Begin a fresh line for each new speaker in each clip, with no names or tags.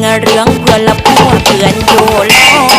เงินเรื่องเพื่อนและพวกเตือนอยู่แล้ว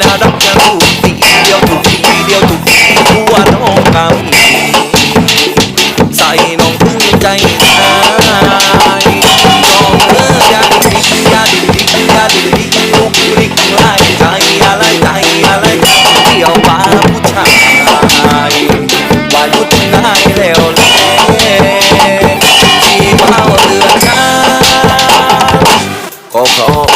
น่ารักจังสีเดียวถูกสีเดียวถูกสีทัวน้องกำใส่น้องพึ่งใจนายน้องเลิกยาดิดิยาดิดิยาดิดิลูกลิกไล่ใจอะไรใจอะไรเที่ยวว่าผู้ชายว่ายุดได้แล้วเลยที่ว่าเรือช้าก็เพราะ